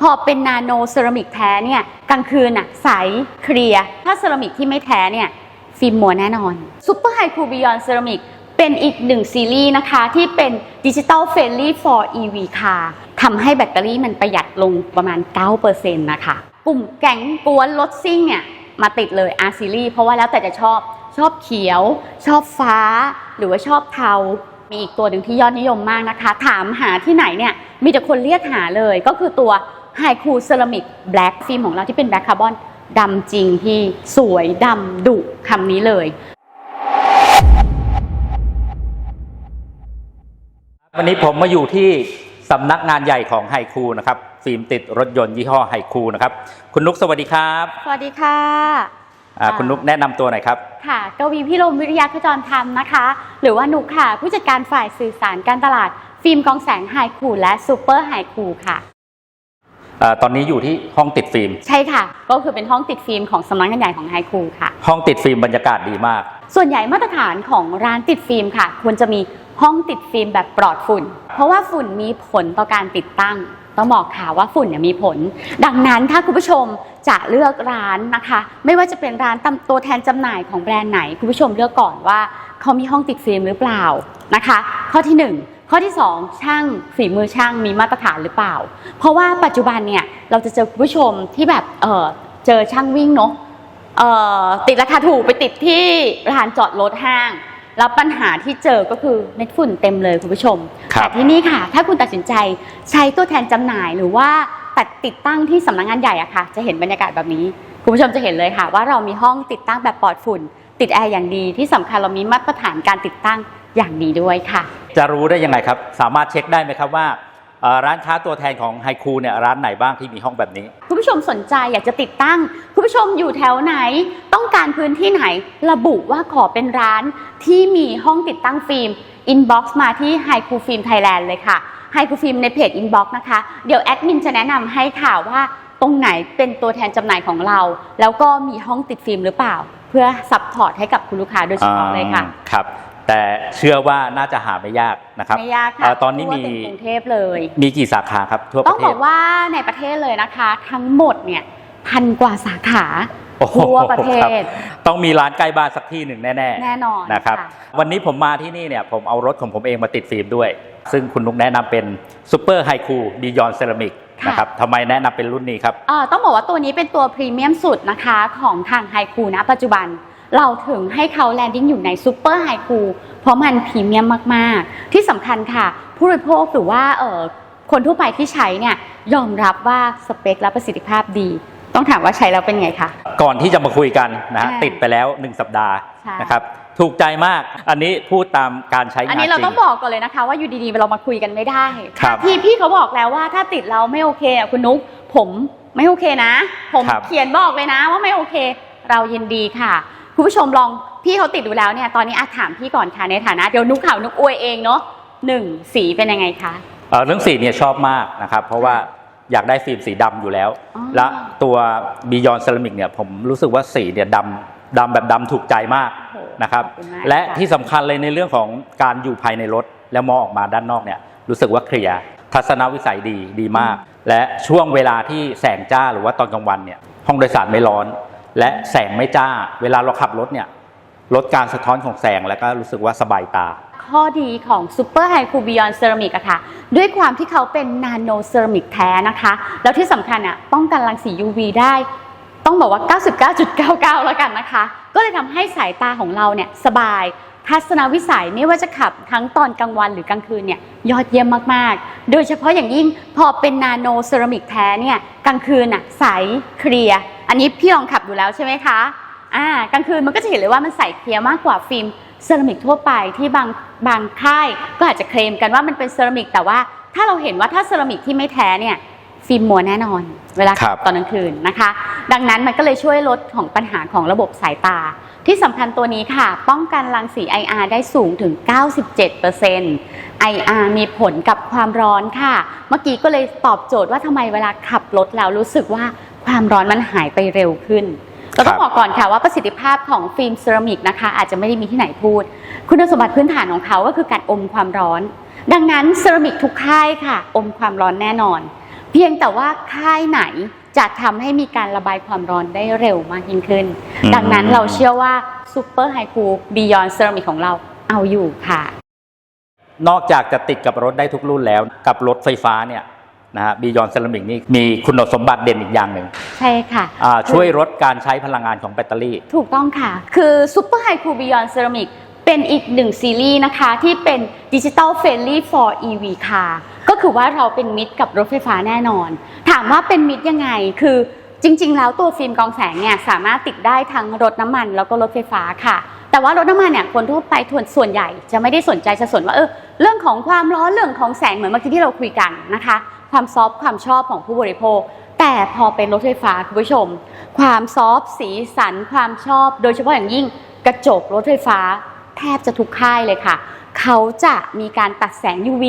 พอเป็นนาโนเซรามิกแท้เนี่ยกลางคืนอะใสเคลียร์ถ้าเซรามิกที่ไม่แท้เนี่ยฟิล์มมัวแน่นอนซูเปอร์ไฮคูบิยอนเซรามิกเป็นอีกหนึ่งซีรีส์นะคะที่เป็นดิจิ t a ลเฟ i นลี่ for EV car ทำให้แบตเตอรี่มันประหยัดลงประมาณ 9%นะคะกลุ่มแก๊งกวนรถซิ่งเนี่ยมาติดเลย R series เพราะว่าแล้วแต่จะชอบชอบเขียว ชอบฟ้า หรือว่าชอบเทา มีอีกตัวหนึ่งที่ยอดนิยมมากนะคะ ถามหาที่ไหนเนี่ยมีแต่คนเรียกหาเลยก็คือตัว High Cool Ceramic Black ฟิล์มของเราที่เป็น Black Carbon ดำจริงพี่สวยดำดุคำนี้เลยวันนี้ผมมาอยู่ที่สำนักงานใหญ่ของไฮคูนะครับ ฟิล์มติดรถยนต์ยี่ห้อไฮคูนะครับ คุณนุกสวัสดีครับ สวัสดีค่ะอ่าค่ะคุณนุกแนะนำตัวหน่อยครับ ค่ะกวีพิรมวิริยะขจรธรรมนะคะ หรือว่านุกค่ะ ผู้จัดการฝ่ายสื่อสารการตลาด ฟิล์มกองแสงไฮคูและซูเปอร์ไฮคูค่ะอ่า ตอนนี้อยู่ที่ห้องติดฟิล์ม ใช่ค่ะ ก็คือเป็นห้องติดฟิล์มของสำนักงานใหญ่ของไฮคูค่ะ ห้องติดฟิล์มบรรยากาศดีมาก ส่วนใหญ่มาตรฐานของร้านติดฟิล์มค่ะ ควรจะมีห้องติดฟิล์มแบบปลอดฝุ่น เพราะว่าฝุ่นมีผลต่อการติดตั้ง ต้องบอกค่ะว่าฝุ่นเนี่ยมีผล ดังนั้นถ้าคุณผู้ชมจะเลือกร้านนะคะ ไม่ว่าจะเป็นร้านตำตัวแทนจำหน่ายของแบรนด์ไหน คุณผู้ชมเลือกก่อนว่าเขามีห้องติดฟิล์มหรือเปล่านะคะ ข้อที่หนึ่ง ข้อที่สองช่างฝีมือช่างมีมาตรฐานหรือเปล่า เพราะว่าปัจจุบันเนี่ยเราจะเจอคุณผู้ชมที่แบบเออเจอช่างวิ่งเนาะเอ่อติดราคาถูกไปติดที่ร้านจอดรถห้าง แล้วปัญหาที่เจอก็คือเม็ดฝุ่นเต็มเลยคุณผู้ชมครับแต่ที่นี่ค่ะ ถ้าคุณตัดสินใจใช้ตัวแทนจำหน่ายหรือว่าตัดติดตั้งที่สำนักงานใหญ่อะค่ะ จะเห็นบรรยากาศแบบนี้ คุณผู้ชมจะเห็นเลยค่ะ ว่าเรามีห้องติดตั้งแบบปลอดฝุ่น ติดแอร์อย่างดีที่สำคัญเรามีมาตรฐานการติดตั้ง อย่างดีด้วยค่ะ จะรู้ได้ยังไงครับ สามารถเช็คได้ไหมครับว่าเอ่อร้านค้าตัวแทนของไฮคูเนี่ยร้านไหนบ้างที่มีห้องแบบนี้ คุณผู้ชมสนใจอยากจะติดตั้ง คุณผู้ชมอยู่แถวไหน ต้องการพื้นที่ไหน ระบุว่าขอเป็นร้านที่มีห้องติดตั้งฟิล์มอินบ็อกซ์มาที่ h i คูฟิล์มไทยแลนด์เลยค่ะ h i คูฟิล์มในเพจอินบ็อกซ์นะคะ เดี๋ยวแอดมินจะแนะนำให้ค่ะว่าตรงไหนเป็นตัวแทนจำหน่ายของเรา แล้วก็มีห้องติดฟิล์มหรือเปล่า เพื่อซัพพอร์ตให้กับคุณลูกค้าโดยเฉพาะเลยค่ะอ่าครับ แต่เชื่อว่าน่าจะหาไม่ยากนะครับไม่ยากเอ่ค่ะอตอนนี้ทั่วมีถึงกรุงเทพเลย มีกี่สาขาครับทั่วปต้อระงเทบศอกว่าในประเทศเลยนะคะ ทั้งหมดเนี่ยพันกว่าสาขาโอ้โหทั่วประเทคบศต้องมีร้านใกล้บ้านสักที่หนึ่งแน่ๆแน่นอนนะครับค่ะวันนี้ผมมาที่นี่เนี่ยผมเอารถของผมเองมาติดฟิล์มด้วย ซึ่งคุณนุกแนะนำเป็นซูเปอร์ไฮคูบียอนเซรามิกค่ะนะครับทำไมแนะนำเป็นรุ่นนี้ครับเอ่อต้องบอกว่าตัวนี้เป็นตัวพรีเมียมสุดนะคะของทางไฮคูนะปัจจุบัน เราถึงให้เขาแลนดิ้งอยู่ในซูเปอร์ไฮคูเพราะมันพรีเมียมมาก ๆ ที่สำคัญค่ะ ผู้บริโภคหรือว่าเอ่อคนทั่วไปที่ใช้เนี่ยยอมรับว่าสเปคและประสิทธิภาพดี ต้องถามว่าใช้แล้วเป็นไงคะ ก่อนที่จะมาคุยกันนะฮะอ่าติดไปแล้ว 1 สัปดาห์ใช่นะครับถูกใจมาก อันนี้พูดตามการใช้งานอันนี้เราจริต้องบอกก่อนเลยนะคะ ว่าอยู่ดีๆเรามาคุยกันไม่ได้ครับพี่พี่เขาบอกแล้วว่าถ้าติดเราไม่โอเคอะคุณนุ๊กผมไม่โอเคนะ ผมครับเขียนบอกเลยนะว่าไม่โอเค เรายินดีค่ะ คุณผู้ชมลองพี่เขาติดดูแล้วเนี่ยตอนนี้อาถามพี่ก่อนค่ะในฐานะ เดี๋ยวนุ๊กข่าวนุ๊กอวยเองเนาะหนึ่งสีเป็นยังไงคะเอ่อเรื่องสีเนี่ยชอบมากนะครับ เพราะว่าอยากได้ฟิล์มสีดำอยู่แล้ว อ๋อ และตัวบียอนเซรามิกเนี่ยผมรู้สึกว่าสีเนี่ยดำดำแบบดำถูกใจมากโอ้โหนะครับ ขอบคุณมากและค่ะที่สำคัญเลยในเรื่องของการอยู่ภายในรถ แล้วมองออกมาด้านนอกเนี่ยรู้สึกว่าเคลียร์ทัศนวิสัยดีดีมาก และช่วงเวลาที่แสงจ้าหรือว่าตอนกลางวันเนี่ยห้องโดยสารไม่ร้อน และแสงไม่จ้า เวลาเราขับรถเนี่ยลดการสะท้อนของแสงแล้วก็รู้สึกว่าสบายตา ข้อดีของ Super High Cool Beyond Ceramic อะค่ะ ด้วยความที่เขาเป็นนาโนเซรามิกแท้นะคะ แล้วที่สำคัญอะป้องกันรังสี UV ได้ ต้องบอกว่า 99.99 แล้วกันนะคะ ก็เลยทำให้สายตาของเราเนี่ยสบาย ทัศนวิสัยไม่ว่าจะขับทั้งตอนกลางวันหรือกลางคืนเนี่ยยอดเยี่ยมมากๆ โดยเฉพาะอย่างยิ่งพอเป็นนาโนเซรามิกแท้เนี่ยกลางคืนอะใสเคลียร์อันนี้พี่ลองขับดูแล้วใช่ไหมคะอ่ากลางคืนมันก็จะเห็นเลยว่ามันใสเคลียร์มากกว่าฟิล์มเซรามิกทั่วไปที่บางบางค่ายก็อาจจะเคลมกันว่ามันเป็นเซรามิกแต่ว่าถ้าเราเห็นว่าถ้าเซรามิกที่ไม่แท้เนี่ย ฟิล์มมัวแน่นอน เวลาครัขับบตอนกลางคืนนะคะ ดังนั้นมันก็เลยช่วยลดของปัญหาของระบบสายตา ที่สำคัญตัวนี้ค่ะ ป้องกันรังสี IR ได้สูงถึง 97% IR มีผลกับความร้อนค่ะ เมื่อกี้ก็เลยตอบโจทย์ว่าทำไมเวลาขับรถแล้วรู้สึกว่าความร้อนมันหายไปเร็วขึ้นเราต้องครับบอกก่อนค่ะว่าประสิทธิภาพของฟิล์มเซรามิกนะคะ อาจจะไม่ได้มีที่ไหนพูด คุณสมบัติพื้นฐานของเขาก็คือการอมความร้อน ดังนั้นเซรามิกทุกค่ายค่ะ อมความร้อนแน่นอน เพียงแต่ว่าค่ายไหนจะทำให้มีการระบายความร้อนได้เร็วมากยิ่งขึ้นอืมดังนั้นเราเชื่อว่าซูเปอร์ไฮคูบิยอนเซรามิกของเราเอาอยู่ค่ะ นอกจากจะติดกับรถได้ทุกรุ่นแล้วกับรถไฟฟ้าเนี่ยนะฮะบียอนเซรามิกนี่มีคุณสมบัติเด่นอีกอย่างหนึ่งใช่ค่ะอ่าช่วยลดการใช้พลังงานของแบตเตอรี่ ถูกต้องค่ะ คือ Super High Cool Beyond Ceramic เเป็นอีกหนึ่งซีรีส์นะคะที่เป็น Digital Friendly for EV Car ก็คือว่าเราเป็นมิตรกับรถไฟฟ้าแน่นอน ถามว่าเป็นมิตรยังไงคือจริง ๆ แล้วตัวฟิล์มกองแสงเนี่ยสามารถติดได้ทั้งรถน้ำมันแล้วก็รถไฟฟ้าค่ะ แต่ว่ารถน้ำมันเนี่ยคนทั่วไปทวนส่วนใหญ่จะไม่ได้สนใจจะสนว่าเออเรื่องของความร้อนเรื่องของแสงเหมือนเมื่อกี้ที่เราคุยกันนะคะ ความซอฟความชอบของผู้บริโภค แต่พอเป็นรถไฟฟ้าคุณผู้ชม ความซอฟสีสันความชอบ โดยเฉพาะอย่างยิ่งกระจกรถไฟฟ้า แทบจะทุกค่ายเลยค่ะ เขาจะมีการตัดแสง UV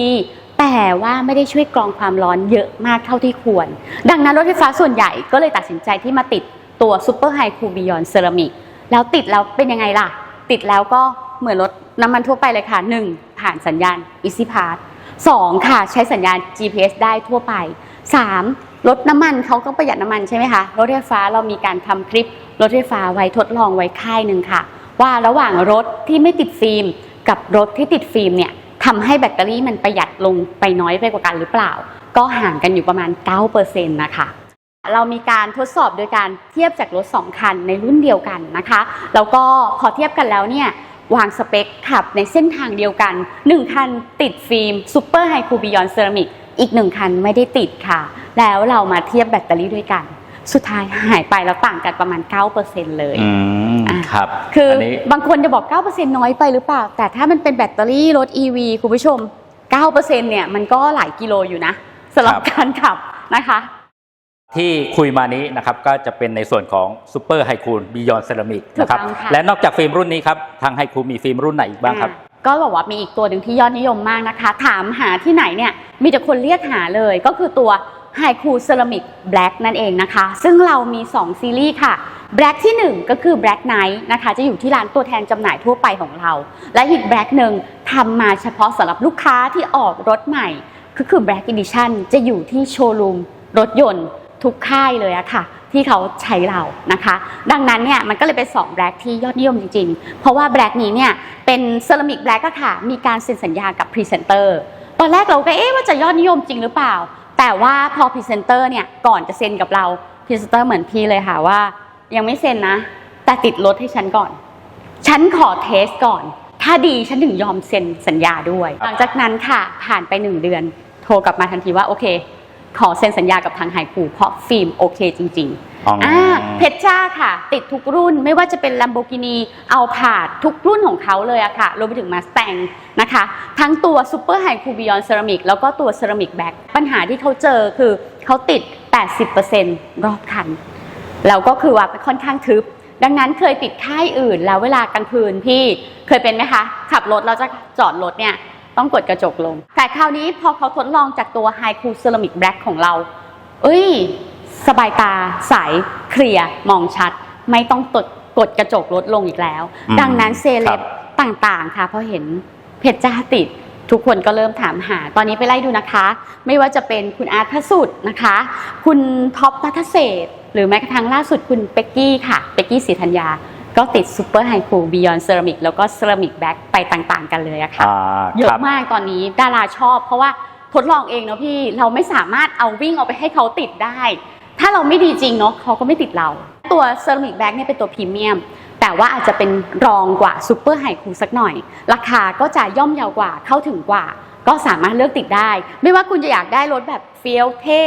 แต่ว่าไม่ได้ช่วยกรองความร้อนเยอะมากเท่าที่ควร ดังนั้นรถไฟฟ้าส่วนใหญ่ก็เลยตัดสินใจที่มาติดตัว Super High Cool Beyond Ceramic แล้วติดแล้วเป็นยังไงล่ะ ติดแล้วก็เหมือนรถน้ำมันทั่วไปเลยค่ะ 1. ผ่านสัญญาณ Easy Pass 2. ค่ะ ใช้สัญญาณ GPS ได้ทั่วไป 3. รถน้ำมันเขาก็ประหยัดน้ำมันใช่ไหมคะ รถไฟฟ้าเรามีการทำคลิป รถไฟฟ้าไว้ทดลองไว้ค่ายหนึ่งค่ะ ว่าระหว่างรถที่ไม่ติดฟิล์มกับรถที่ติดฟิล์มเนี่ยทำให้แบตเตอรี่มันประหยัดลงไปน้อยไปกว่ากันหรือเปล่า ก็ห่างกันอยู่ประมาณ 9%นะคะเรามีการทดสอบโดยการเทียบจากรถ 2 คันในรุ่นเดียวกันนะคะ แล้วก็พอเทียบกันแล้วเนี่ยวางสเปคขับในเส้นทางเดียวกัน 1 คันติดฟิล์ม Super High Cool Beyond Ceramic อีก 1 คันไม่ได้ติดค่ะ แล้วเรามาเทียบแบตเตอรี่ด้วยกัน สุดท้ายหายไปแล้วต่างกันประมาณ 9%เลย ครับคืออนนี้บางคนจะบอก 9%น้อยไปหรือเปล่า แต่ถ้ามันเป็นแบตเตอรี่รถ EV คุณผู้ชม 9%เนี่ยมันก็หลายกิโลอยู่นะสำหรับครับการขับนะคะที่คุยมานี้นะครับก็จะเป็นในส่วนของ Super High Cool Beyond Ceramic ถูกนะครับต้องค่ะและนอกจากฟิล์มรุ่นนี้ครับ ทางไฮคูมีฟิล์มรุ่นไหนอีกบ้างครับอ่าก็บอกว่ามีอีกตัวหนึ่งที่ยอดนิยมมากนะคะ ถามหาที่ไหนเนี่ย มีแต่คนเรียกหาเลยก็คือตัว High Cool Ceramic Black นั่นเองนะคะ ซึ่งเรามี 2 ซีรีส์ค่ะ Black ที่ 1 ก็คือ Black Night นะคะจะอยู่ที่ร้านตัวแทนจำหน่ายทั่วไปของเรา และอีก Black หนึ่งทำมาเฉพาะสำหรับลูกค้าที่ออกรถใหม่ ก็คือ Black Edition จะอยู่ที่โชว์รูมรถยนต์ทุกค่ายเลยอะค่ะ ที่เขาใช้เรานะคะ ดังนั้นเนี่ยมันก็เลยเป็น2แบล็กที่ยอดนิยมจริงๆ เพราะว่าแบล็กนี้เนี่ยเป็นเซรามิกแบล็กอะค่ะมีการเซ็นสัญญากับพรีเซนเตอร์ตอนแรกเราก็เอ๊ะว่าจะยอดนิยมจริงหรือเปล่า แต่ว่าพอพรีเซนเตอร์เนี่ยก่อนจะเซ็นกับเราพรีเซนเตอร์เหมือนพี่เลยค่ะว่า ยังไม่เซ็นนะ แต่ติดรถให้ฉันก่อน ฉันขอเทสก่อน ถ้าดีฉันถึงยอมเซ็นสัญญาด้วย หลังจากนั้นค่ะ ผ่านไปหนึ่งเดือน โทรกลับมาทันทีว่าโอเค ขอเซ็นสัญญากับทางไฮคูเพราะฟิล์มโอเคจริง ๆอ๋ออ่อ่าเพชรจ้าค่ะ ติดทุกรุ่นไม่ว่าจะเป็น Lamborghini เอาผาดทุกรุ่นของเขาเลยอะค่ะรวมไปถึง Mustang นะคะ ทั้งตัว Super High Cool Beyond Ceramic แล้วก็ตัว Ceramic Back ปัญหาที่เขาเจอคือเขาติด 80%รอบคัน แล้วก็คือว่าค่อนข้างทึบ ดังนั้นเคยติดค่ายอื่น แล้วเวลากลางคืนพี่เคยเป็นไหมคะ ขับรถแล้วจะจอดรถเนี่ยต้องกดกระจกลง แต่คราวนี้พอเขาทดลองจากตัว High Cool Ceramic Black ของเรา เอ้ย สบายตาใสเคลียร์มองชัด ไม่ต้องตดกดกระจกลดลงอีกแล้วอืมดังนั้นเซเลครับบต่างๆค่ะพอเห็นเพชรจ้าติดทุกคนก็เริ่มถามหา ตอนนี้ไปไล่ดูนะคะ ไม่ว่าจะเป็นคุณอาร์ตพระสุดนะคะ คุณท็อปนัทเศรษฐ์ หรือแม้กระทั่งล่าสุดคุณเป็กกี้ค่ะเป็กกี้ศรีธัญญาก็ติดซูเปอร์ไฮคูบิยอนเซรามิกแล้วก็เซรามิกแบ็กไปต่างๆ กันเลยอะค่ะ อ่าเยคอะรับมากตอนนี้ดาราชอบ เพราะว่าทดลองเองเนาะพี่เราไม่สามารถเอาวิ่งเอาไปให้เขาติดได้ ถ้าเราไม่ดีจริงเนาะเขาก็ไม่ติดเรา ตัวเซรามิกแบ็กเนี่ยเป็นตัวพรีเมียม แต่ว่าอาจจะเป็นรองกว่าซูเปอร์ไฮคูสักหน่อย ราคาก็จะย่อมเยาวกว่าเข้าถึงกว่า ก็สามารถเลือกติดได้ ไม่ว่าคุณจะอยากได้รถแบบเฟี้ยวเท่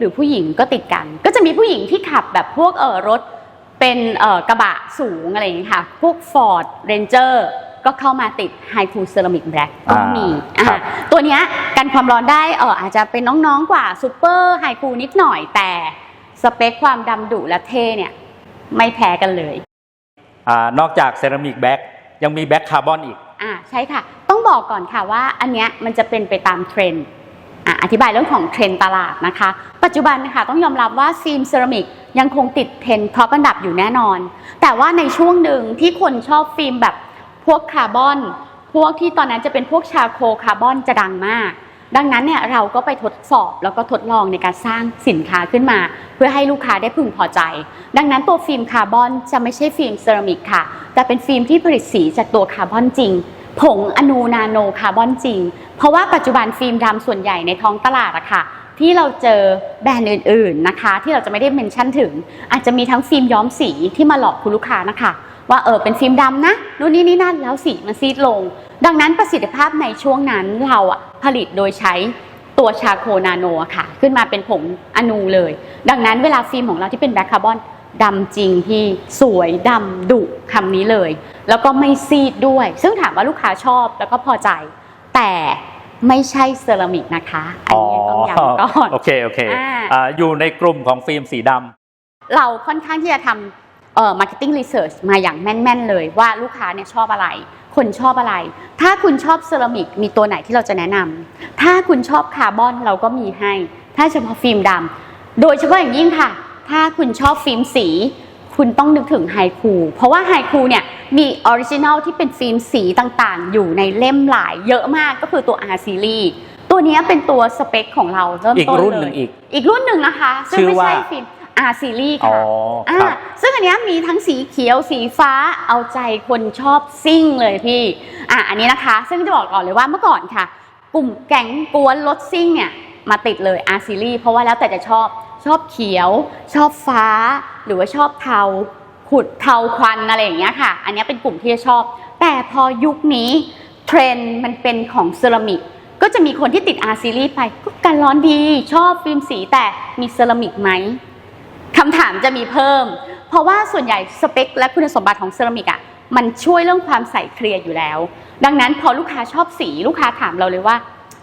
หรือผู้หญิงก็ติดกัน ก็จะมีผู้หญิงที่ขับแบบพวกเออรถเป็นเอ่อกระบะสูงอะไรอย่างนี้ยค่ะ พวก Ford Ranger ก็เข้ามาติด High Cool Ceramic Black ก็มีอ่าครับอ่าตัวเนี้ยกันความร้อนได้เอออาจจะเป็นน้องๆกว่า Super High Cool นิดหน่อย แต่สเปคความดำดุและเท่เนี่ยไม่แพ้กันเลยอ่านอกจากเซรามิกแบ็กยังมีแบ็กคาร์บอนอีกอ่าใช่ค่ะ ต้องบอกก่อนค่ะว่าอันเนี้ยมันจะเป็นไปตามเทรนด์ อธิบายเรื่องของเทรนตลาดนะคะ ปัจจุบันนะคะต้องยอมรับว่าฟิล์มเซรามิกยังคงติดเทรนท็อปอันดับอยู่แน่นอน แต่ว่าในช่วงหนึ่งที่คนชอบฟิล์มแบบพวกคาร์บอน พวกที่ตอนนั้นจะเป็นพวกชาโคคาร์บอนจะดังมาก ดังนั้นเนี่ยเราก็ไปทดสอบแล้วก็ทดลองในการสร้างสินค้าขึ้นมา เพื่อให้ลูกค้าได้พึงพอใจ ดังนั้นตัวฟิล์มคาร์บอนจะไม่ใช่ฟิล์มเซรามิกค่ะ แต่เป็นฟิล์มที่ผลิตสีจากตัวคาร์บอนจริง ผงอนูนาโนคาร์บอนจริง เพราะว่าปัจจุบันฟิล์มดำส่วนใหญ่ในท้องตลาดอะค่ะ ที่เราเจอแบรนด์อื่น ๆนะคะ ที่เราจะไม่ได้เมนชั่นถึง อาจจะมีทั้งฟิล์มย้อมสีที่มาหลอกคุณลูกค้านะคะ ว่าเออเป็นฟิล์มดำนะนู่นนี่นี่นั่นแล้วสีมันซีดลง ดังนั้นประสิทธิภาพในช่วงนั้นเราอะผลิตโดยใช้ตัวชาโคนาโนค่ะ ขึ้นมาเป็นผงอนูเลย ดังนั้นเวลาฟิล์มของเราที่เป็นแบล็คคาร์บอนดำจริงที่สวยดำดุคำนี้เลย แล้วก็ไม่ซีดด้วย ซึ่งถามว่าลูกค้าชอบแล้วก็พอใจ แต่ไม่ใช่เซรามิกนะคะ อันนี้ต้องย้ำก่อนโอเคโอเคอ่าอ่าอยู่ในกลุ่มของฟิล์มสีดำเราค่อนข้างที่จะทำเอ่อ marketing research มาอย่างแม่น ๆ เลยว่าลูกค้าเนี่ยชอบอะไร คนชอบอะไร ถ้าคุณชอบเซรามิกมีตัวไหนที่เราจะแนะนำถ้าคุณชอบคาร์บอนเราก็มีให้ ถ้าเฉพาะฟิล์มดำโดยเฉพาะอย่างยิ่งค่ะ ถ้าคุณชอบฟิล์มสี คุณต้องนึกถึงไฮคู เพราะว่าไฮคูเนี่ยมีออริจินัลที่เป็นฟิล์มสีต่างๆ อยู่ในเล่มหลายเยอะมากก็คือตัว R series ตัวเนี้ยเป็นตัวสเปคของเราเริ่มอีกต้นรุ่นเลหนึ่ยงอีก อีกรุ่นหนึ่งนะคะ ซึ่งชื่อไม่ใช่ว่าฟิล์ม R series อ๋อค่ะครับอ่าซึ่งอันเนี้ยมีทั้งสีเขียวสีฟ้าเอาใจคนชอบซิ่งเลยพี่อะอันนี้นะคะ ซึ่งจะบอกก่อนเลยว่าเมื่อก่อนค่ะ กลุ่มแก๊งกวนรถซิ่งเนี่ยมาติดเลย R series เพราะว่าแล้วแต่จะชอบ ชอบเขียว ชอบฟ้า หรือว่าชอบเทาขุดเทาควันอะไรอย่างเงี้ยค่ะ อันนี้เป็นกลุ่มที่จะชอบ แต่พอยุคนี้เทรนด์มันเป็นของเซรามิกก็จะมีคนที่ติด R series ไปก็การร้อนดีชอบฟิล์มสีแต่มีเซรามิกไหมคำถามจะมีเพิ่ม เพราะว่าส่วนใหญ่สเปค และคุณสมบัติของเซรามิกอะมันช่วยเรื่องความใสเคลียร์อยู่แล้ว ดังนั้นพอลูกค้าชอบสีลูกค้าถามเราเลยว่า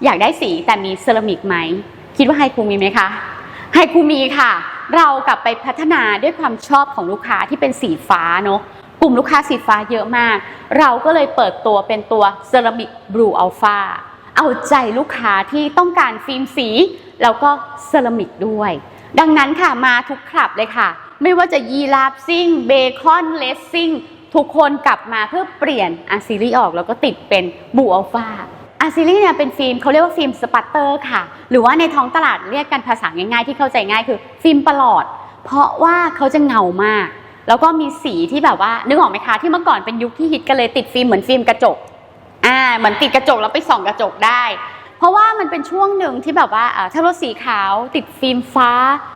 อยากได้สีแต่มีเซรามิกไหม คิดว่าไฮคูมีไหมคะ ไฮคูมีค่ะ เรากลับไปพัฒนาด้วยความชอบของลูกค้าที่เป็นสีฟ้าเนอะกลุ่มลูกค้าสีฟ้าเยอะมาก เราก็เลยเปิดตัวเป็นตัวเซรามิกบลูอัลฟาเอาใจลูกค้าที่ต้องการฟิล์มสี แล้วก็เซรามิกด้วย ดังนั้นค่ะมาทุกคลับเลยค่ะ ไม่ว่าจะยีราฟซิ่งเบคอนเลสซิ่งทุกคนกลับมาเพื่อเปลี่ยนอาซีรีออกแล้วก็ติดเป็นบูอัลฟา อะซีรีเนี่ยเป็นฟิล์มเขาเรียกว่าฟิล์มสปัตเตอร์ค่ะ หรือว่าในท้องตลาดเรียกกันภาษาง่ายๆ ที่เข้าใจง่ายคือฟิล์มประหลอด เพราะว่าเขาจะเงามาก แล้วก็มีสีที่แบบว่านึกออกไหมคะที่เมื่อก่อนเป็นยุคที่ฮิตกันเลยติดฟิล์มเหมือนฟิล์มกระจกอ่าเหมือนติดกระจกแล้วไปส่องกระจกได้ เพราะว่ามันเป็นช่วงหนึ่งที่แบบว่าถ้ารถสีขาวติดฟิล์มฟ้า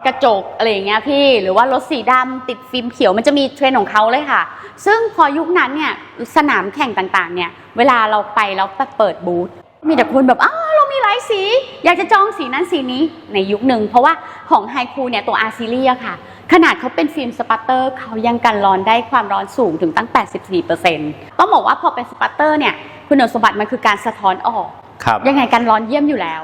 กระจกอะไรอย่างเงี้ยพี่ หรือว่ารถสีดำติดฟิล์มเขียวมันจะมีเทรนของเขาเลยค่ะ ซึ่งพอยุคนั้นเนี่ยสนามแข่งต่างๆเนี่ยเวลาเราไปแล้วเปิดบูธมีแต่คนแบบอ้าเรามีหลายสี อยากจะจองสีนั้นสีนี้ในยุคหนึ่งเพราะว่าของไฮคูเนี่ยตัวอาร์ซิเลียค่ะ ขนาดเขาเป็นฟิล์มสปัตเตอร์เขายังกันร้อนได้ความร้อนสูงถึงตั้ง 84%ต้องบอกว่าพอเป็นสปัตเตอร์เนี่ยคุณสมบัติมันคือการสะท้อนออก ครับ ยังไงกันร้อนเยี่ยมอยู่แล้ว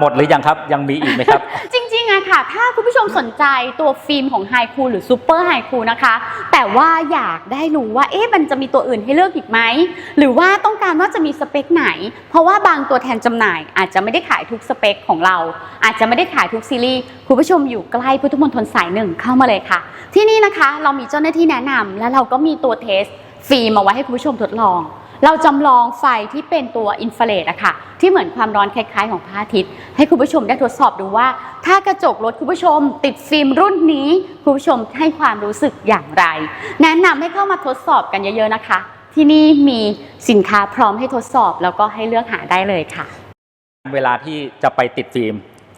หมดหรือยังครับยังมีอีกไหมครับ จริงๆอะค่ะ ถ้าคุณผู้ชมสนใจตัวฟิล์มของไฮคูหรือซูเปอร์ไฮคูนะคะ แต่ว่าอยากได้รู้ว่าเอ๊ะมันจะมีตัวอื่นให้เลือกอีกไหม หรือว่าต้องการว่าจะมีสเปคไหน เพราะว่าบางตัวแทนจำหน่าย อาจจะไม่ได้ขายทุกสเปคของเรา อาจจะไม่ได้ขายทุกซีรีส์คุณผู้ชมอยู่ใกล้พุทธมณฑลสายหนึ่งเข้ามาเลยค่ะ ที่นี่นะคะเรามีเจ้าหน้าที่แนะนำและเราก็มีตัวเทสฟิล์มมาไว้ให้คุณผู้ชมทดลอง เราจำลองไฟที่เป็นตัวอินฟราเรดอะค่ะที่เหมือนความร้อนคล้าย ๆ ของพระอาทิตย์ ให้คุณผู้ชมได้ทดสอบดูว่า ถ้ากระจกรถคุณผู้ชม ติดฟิล์มรุ่นนี้คุณผู้ชมให้ความรู้สึกอย่างไร แนะนำให้เข้ามาทดสอบกันเยอะๆนะคะ ที่นี่มีสินค้าพร้อมให้ทดสอบแล้วก็ให้เลือกหาได้เลยค่ะ เวลาที่จะไปติดฟิล์ม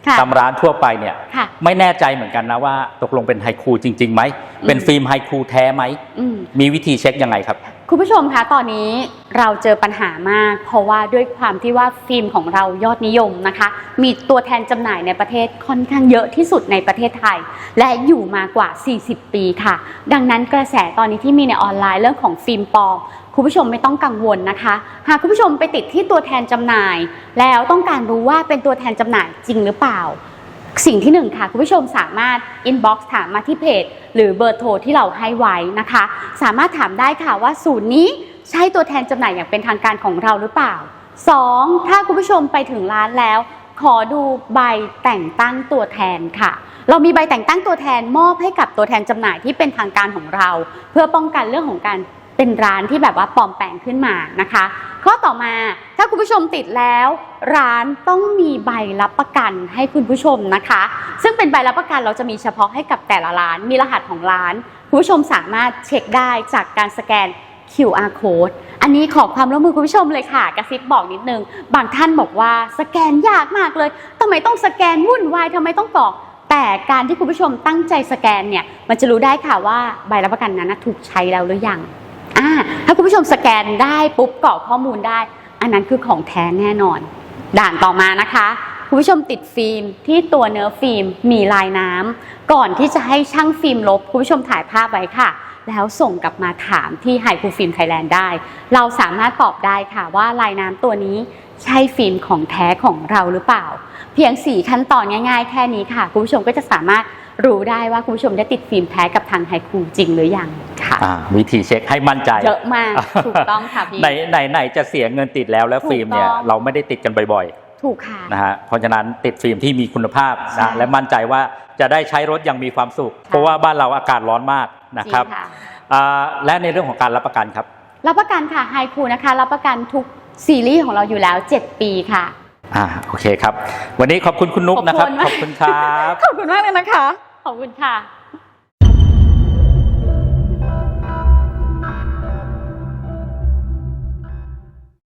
ค่ะ ตามร้านทั่วไปเนี่ยค่ะ ไม่แน่ใจเหมือนกันนะว่า ตกลงเป็นไฮคูจริงๆไหมเป็นฟิล์มไฮคูแท้ไหม อืม มีวิธีเช็คยังไงครับ คุณผู้ชมคะตอนนี้เราเจอปัญหามาก เพราะว่าด้วยความที่ว่าฟิล์มของเรายอดนิยมนะคะ มีตัวแทนจำหน่ายในประเทศค่อนข้างเยอะที่สุดในประเทศไทย และอยู่มากว่า 40 ปีค่ะ ดังนั้นกระแสตอนนี้ที่มีในออนไลน์เรื่องของฟิล์มปลอมคุณผู้ชมไม่ต้องกังวลนะคะ หากคุณผู้ชมไปติดที่ตัวแทนจำหน่าย แล้วต้องการรู้ว่าเป็นตัวแทนจำหน่ายจริงหรือเปล่า สิ่งที่หนึ่งค่ะ คุณผู้ชมสามารถ inbox ถามมาที่เพจ หรือเบอร์โทรที่เราให้ไว้นะคะ สามารถถามได้ค่ะว่าศูนย์นี้ใช่ตัวแทนจำหน่ายอย่างเป็นทางการของเราหรือเปล่า 2. ถ้าคุณผู้ชมไปถึงร้านแล้ว ขอดูใบแต่งตั้งตัวแทนค่ะ เรามีใบแต่งตั้งตัวแทนมอบให้กับตัวแทนจำหน่ายที่เป็นทางการของเรา เพื่อป้องกันเรื่องของการ เป็นร้านที่แบบว่าปลอมแปลงขึ้นมานะคะ ข้อต่อมาถ้าคุณผู้ชมติดแล้ว ร้านต้องมีใบรับประกันให้คุณผู้ชมนะคะ ซึ่งเป็นใบรับประกันเราจะมีเฉพาะให้กับแต่ละร้าน มีรหัสของร้าน คุณผู้ชมสามารถเช็คได้จากการสแกน QR code อันนี้ขอความร่วมมือคุณผู้ชมเลยค่ะ กระซิบบอกนิดนึง บางท่านบอกว่าสแกนยากมากเลยทำไมต้องสแกนวุ่นวายทำไมต้องกรอกแต่การที่คุณผู้ชมตั้งใจสแกนเนี่ย มันจะรู้ได้ค่ะว่าใบรับประกันนั้นถูกใช้แล้วหรือยัง ถ้าคุณผู้ชมสแกนได้ปุ๊บกรอกข้อมูลได้ อันนั้นคือของแท้แน่นอน ด่านต่อมานะคะคุณผู้ชมติดฟิล์มที่ตัวเนื้อฟิล์มมีลายน้ำก่อนที่จะให้ช่างฟิล์มลบคุณผู้ชมถ่ายภาพไว้ค่ะ แล้วส่งกลับมาถามที่ไฮคูฟิล์มไทยแลนด์ได้ เราสามารถตอบได้ค่ะว่าลายน้ำตัวนี้ใช่ฟิล์มของแท้ของเราหรือเปล่า เพียง 4 ขั้นตอนง่ายๆ แค่นี้ค่ะ คุณผู้ชมก็จะสามารถ รู้ได้ว่าคุณผู้ชมได้ติดฟิล์มแท้กับทางไฮคูจริงหรือยังค่ะอ่าวิธีเช็คให้มั่นใจเยอะมากถูกต้องค่ะพี่ไหนไหนไหนจะเสียเงินติดแล้วแล้วถูกฟิล์มเนี่ยต้องเราไม่ได้ติดกันบ่อยถูกค่ะๆนะฮะเพราะฉะนั้นติดฟิล์มที่มีคุณภาพใช่นะและมั่นใจว่าจะได้ใช้รถอย่างมีความสุข เพราะว่าบ้านเราอากาศร้อนมากนะครับจงค่ะอ่าและในเรื่องของการรับประกันครับ รับประกันค่ะไฮคูนะคะรับประกันทุกซีรีส์ของเราอยู่แล้ว 7 ปีค่ะอ่าโอเคครับ วันนี้ขอบคุณคุณนุ๊กนะครับ ขอบคุณมากขอบคุณครับ ขอบคุณมากเลยนะคะ ขอบคุณค่ะ